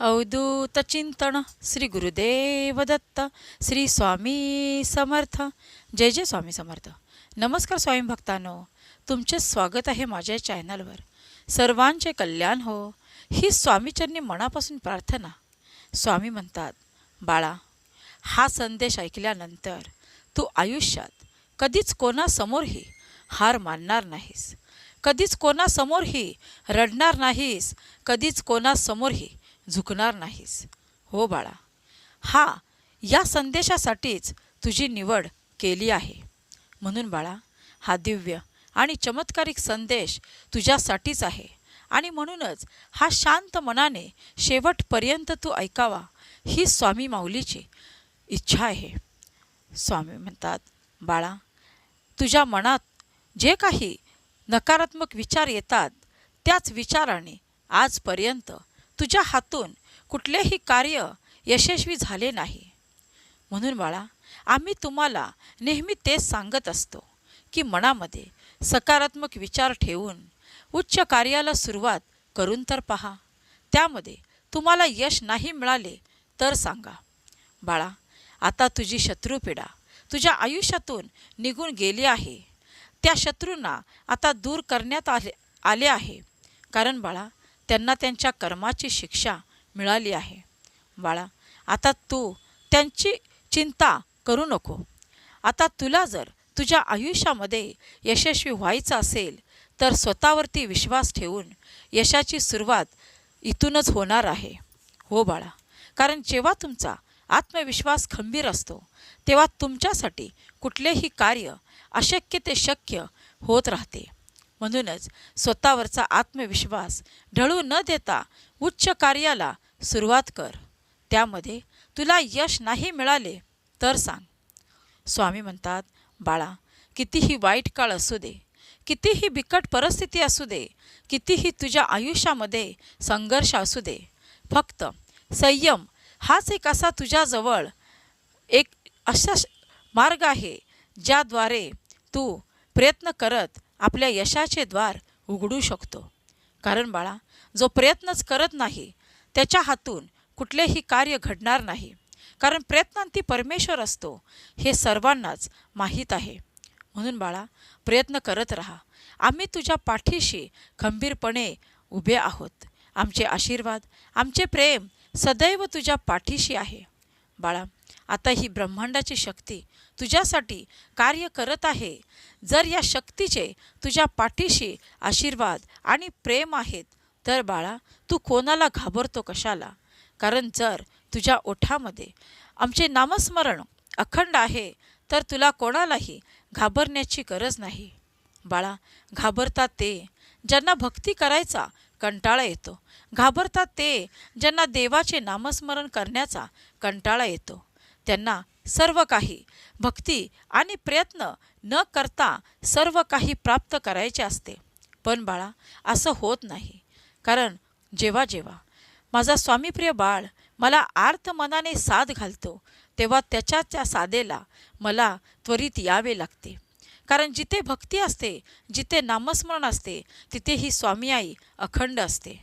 अवधूत चिंतन श्री गुरुदेव दत्त श्री स्वामी समर्थ जय जय स्वामी समर्थ नमस्कार स्वामी भक्तांनो तुमचे स्वागत आहे माझ्या चॅनलवर सर्वांचे कल्याण हो ही स्वामीचरणी मनापासून प्रार्थना स्वामी म्हणतात बाळा हा संदेश ऐकल्यानंतर तू आयुष्यात कधीच कोणासमोरही हार मानणार नाहीस कधीच कोणासमोरही रडणार नाहीस कधीच कोणासमोरही झुकणार नाहीस. हो बाळा. हा या संदेशासाठीच तुझी निवड केली आहे. म्हणून बाळा हा दिव्य आणि चमत्कारिक संदेश तुझ्यासाठीच आहे. आणि म्हणूनच हा शांत मनाने शेवटपर्यंत तू ऐकावा ही स्वामी माऊलीची इच्छा आहे. स्वामी म्हणतात बाळा तुझ्या मनात जे काही नकारात्मक विचार येतात त्याच विचाराने आजपर्यंत तुझ्या हातून कुठलेही कार्य यशस्वी झाले नाही. म्हणून बाळा आम्ही तुम्हाला नेहमी तेच सांगत असतो की मनामध्ये सकारात्मक विचार ठेवून उच्च कार्याला सुरुवात करून तर पहा. त्यामध्ये तुम्हाला यश नाही मिळाले तर सांगा. बाळा आता तुझी शत्रुपीडा तुझ्या आयुष्यातून निघून गेली आहे. त्या शत्रूंना आता दूर करण्यात आले आले आहे. कारण बाळा त्यांना त्यांच्या कर्माची शिक्षा मिळाली आहे. बाळा आता तू त्यांची चिंता करू नको. आता तुला जर तुझ्या आयुष्यामध्ये यशस्वी व्हायचं असेल तर स्वतःवरती विश्वास ठेवून यशाची सुरुवात इथूनच होणार आहे. हो बाळा कारण जेव्हा तुमचा आत्मविश्वास खंबीर असतो तेव्हा तुमच्यासाठी कुठलेही कार्य अशक्य ते शक्य होत राहते. म्हणूनच स्वतःवरचा आत्मविश्वास ढळू न देता उच्च कार्याला सुरुवात कर. त्यामध्ये तुला यश नाही मिळाले तर सांग. स्वामी म्हणतात बाळा कितीही वाईट काळ असू दे कितीही बिकट परिस्थिती असू दे कितीही तुझ्या आयुष्यामध्ये संघर्ष असू दे फक्त संयम हाच एक असा तुझ्याजवळ एक असा श- मार्ग आहे ज्याद्वारे तू प्रयत्न करत आपल्या यशाचे द्वार उघडू शकतो. कारण बाळा जो प्रयत्नच करत नाही त्याच्या हातून कुठलेही कार्य घडणार नाही. कारण प्रयत्नांती परमेश्वर असतो हे सर्वांनाच माहीत आहे. म्हणून बाळा प्रयत्न करत राहा. आम्ही तुझ्या पाठीशी खंबीरपणे उभे आहोत. आमचे आशीर्वाद आमचे प्रेम सदैव तुझ्या पाठीशी आहे. बाळा आता ही ब्रह्मांडाची शक्ती तुझ्यासाठी कार्य करत आहे. जर या शक्तीचे तुझ्या पाठीशी आशीर्वाद आणि प्रेम आहेत तर बाळा तू कोणाला घाबरतो कशाला? कारण जर तुझ्या ओठामध्ये आमचे नामस्मरण अखंड आहे तर तुला कोणालाही घाबरण्याची गरज नाही. बाळा घाबरता ते ज्यांना भक्ती करायचा कंटाळा येतो. घाबरतात ते ज्यांना देवाचे नामस्मरण करण्याचा कंटाळा येतो. त्यांना सर्व काही भक्ती आणि प्रयत्न न करता सर्व काही प्राप्त करायचे असते. पण बाळा असं होत नाही. कारण जेव्हा जेव्हा माझा स्वामीप्रिय बाळ मला आर्त मनाने साथ घालतो तेव्हा त्याच्या त्या साधेला मला त्वरित यावे लागते. कारण जिथे भक्ती असते जिथे नामस्मरण असते तिथे ही स्वामी आई अखंड असते.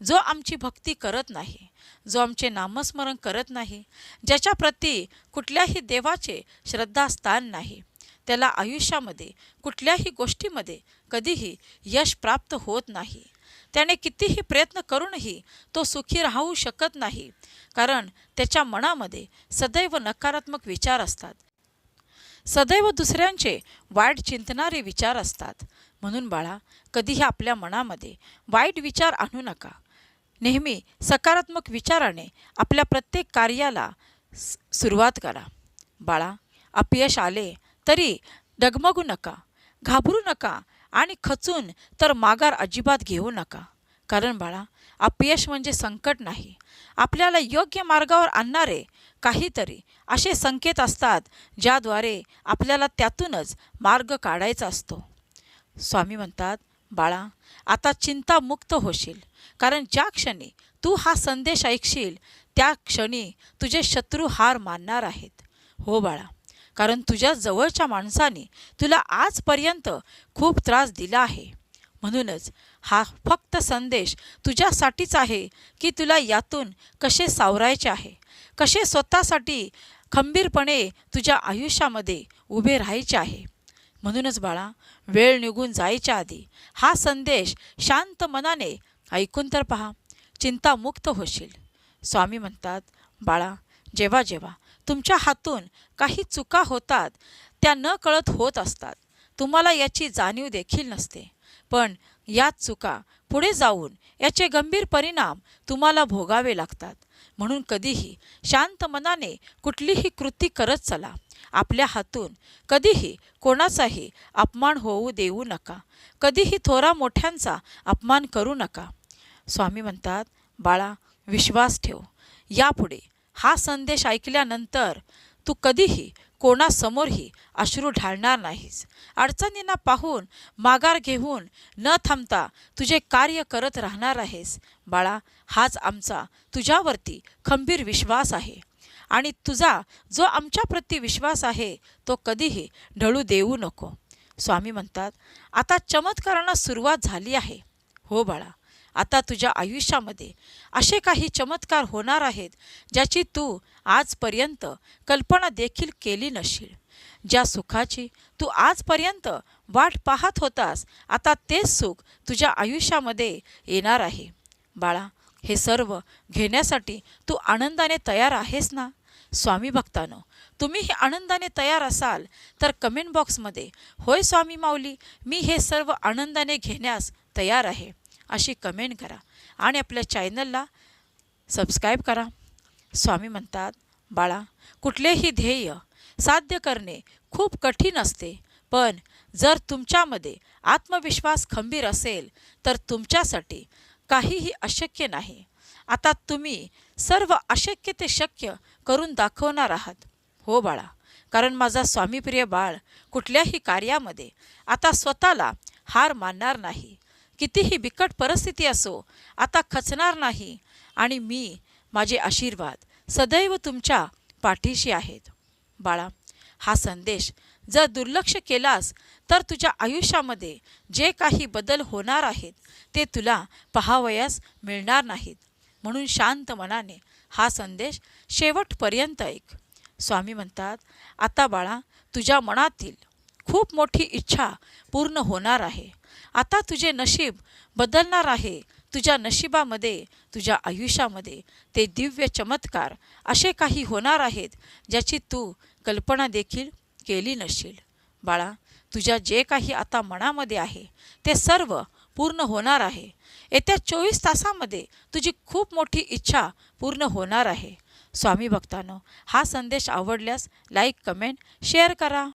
जो आमची भक्ती करत नाही जो आमचे नामस्मरण करत नाही ज्याच्या प्रती कुठल्याही देवाचे श्रद्धास्थान नाही त्याला आयुष्यामध्ये कुठल्याही गोष्टीमध्ये कधीही यश प्राप्त होत नाही. त्याने कितीही प्रयत्न करूनही तो सुखी राहू शकत नाही कारण त्याच्या मनामध्ये सदैव नकारात्मक विचार असतात. सदैव दुसऱ्यांचे वाईट चिंतणारे विचार असतात. म्हणून बाळा कधीही आपल्या मनामध्ये वाईट विचार आणू नका. नेहमी सकारात्मक विचाराने आपल्या प्रत्येक कार्याला सुरुवात करा. बाळा अपयश आले तरी डगमगू नका. घाबरू नका आणि खचून तर माघार अजिबात घेऊ नका. कारण बाळा अपयश म्हणजे संकट नाही. आपल्याला योग्य मार्गावर आणणारे काहीतरी असे संकेत असतात ज्याद्वारे आपल्याला त्यातूनच मार्ग काढायचा असतो. स्वामी म्हणतात बाळा आता चिंतामुक्त होशील. कारण ज्या क्षणी तू हा संदेश ऐकशील त्या क्षणी तुझे शत्रू हार मानणार आहेत. हो बाळा. कारण तुझ्या जवळच्या माणसाने तुला आजपर्यंत खूप त्रास दिला आहे. म्हणूनच हा फक्त संदेश तुझ्यासाठीच आहे की तुला यातून कसे सावरायचे आहे. कसे स्वतःसाठी खंबीरपणे तुझ्या आयुष्यामध्ये उभे राहायचे आहे? म्हणूनच बाळा वेळ निघून जायच्या आधी हा संदेश शांत मनाने ऐकून तर पहा. चिंतामुक्त होशील. स्वामी म्हणतात बाळा जेव्हा जेव्हा तुमच्या हातून काही चुका होतात त्या न कळत होत असतात. तुम्हाला याची जाणीव देखील नसते. पण याच चुका पुढे जाऊन याचे गंभीर परिणाम तुम्हाला भोगावे लागतात. म्हणून कधीही शांत मनाने कुठलीही कृती करत चला. आपल्या हातून कधीही कोणाचाही अपमान होऊ देऊ नका. कधीही थोरा मोठ्यांचा अपमान करू नका. स्वामी म्हणतात बाळा विश्वास ठेव. यापुढे हा संदेश ऐकल्यानंतर तू कधीही कोणासमोरही अश्रू ढाळणार नाहीस. अडचणींना पाहून माघार घेऊन न थांबता तुझे कार्य करत राहणार आहेस. बाळा हाच आमचा तुझ्यावरती खंबीर विश्वास आहे. आणि तुझा जो आमच्याप्रती विश्वास आहे तो कधीही ढळू देऊ नको. स्वामी म्हणतात आता चमत्कारांना सुरुवात झाली आहे. हो बाळा आता तुझ्या आयुष्यामध्ये असे काही चमत्कार होणार आहेत ज्याची तू आजपर्यंत कल्पना देखील केली नशील. ज्या सुखाची तू आजपर्यंत वाट पाहत होतास आता तेच सुख तुझ्या आयुष्यामध्ये येणार आहे. बाळा हे सर्व घेण्यासाठी तू आनंदाने तयार आहेस ना? स्वामी भक्तानो तुम्हीही आनंदाने तयार असाल तर कमेंट बॉक्समध्ये होय स्वामी माऊली मी हे सर्व आनंदाने घेण्यास तयार आहे. अशी कमेंट करा. आणि आपल्या चॅनलला सबस्क्राईब करा. स्वामी म्हणतात बाळा कुठलेही ध्येय साध्य करणे खूप कठीण असते. पण जर तुमच्यामध्ये आत्मविश्वास खंबीर असेल तर तुमच्यासाठी काहीही अशक्य नाही. आता तुम्ही सर्व अशक्य ते शक्य करून दाखवणार आहात. हो बाळा. कारण माझा स्वामीप्रिय बाळ कुठल्याही कार्यामध्ये आता स्वतःला हार मानणार नाही. कितीही बिकट परिस्थिती असो आता खचणार नाही. आणि मी माझे आशीर्वाद सदैव तुमच्या पाठीशी आहेत. बाळा हा संदेश जर दुर्लक्ष केलास तर तुझ्या आयुष्यामध्ये जे काही बदल होणार आहेत ते तुला पहावयास मिळणार नाहीत. म्हणून शांत मनाने हा संदेश शेवटपर्यंत ऐक. स्वामी म्हणतात आता बाळा तुझ्या मनातील खूप मोठी इच्छा पूर्ण होणार आहे. आता तुझे नशीब बदलणार आहे. तुझ्या नशिबामध्ये तुझ्या आयुष्यामध्ये ते दिव्य चमत्कार असे काही होणार आहेत ज्याची तू कल्पना देखील केली नशील. बाळा तुझ्या जे काही आता मनामध्ये आहे ते सर्व पूर्ण होणार आहे. येत्या चोवीस तासामध्ये तुझी खूप मोठी इच्छा पूर्ण होणार आहे. स्वामी भक्तांनो हा संदेश आवडल्यास लाईक कमेंट शेअर करा.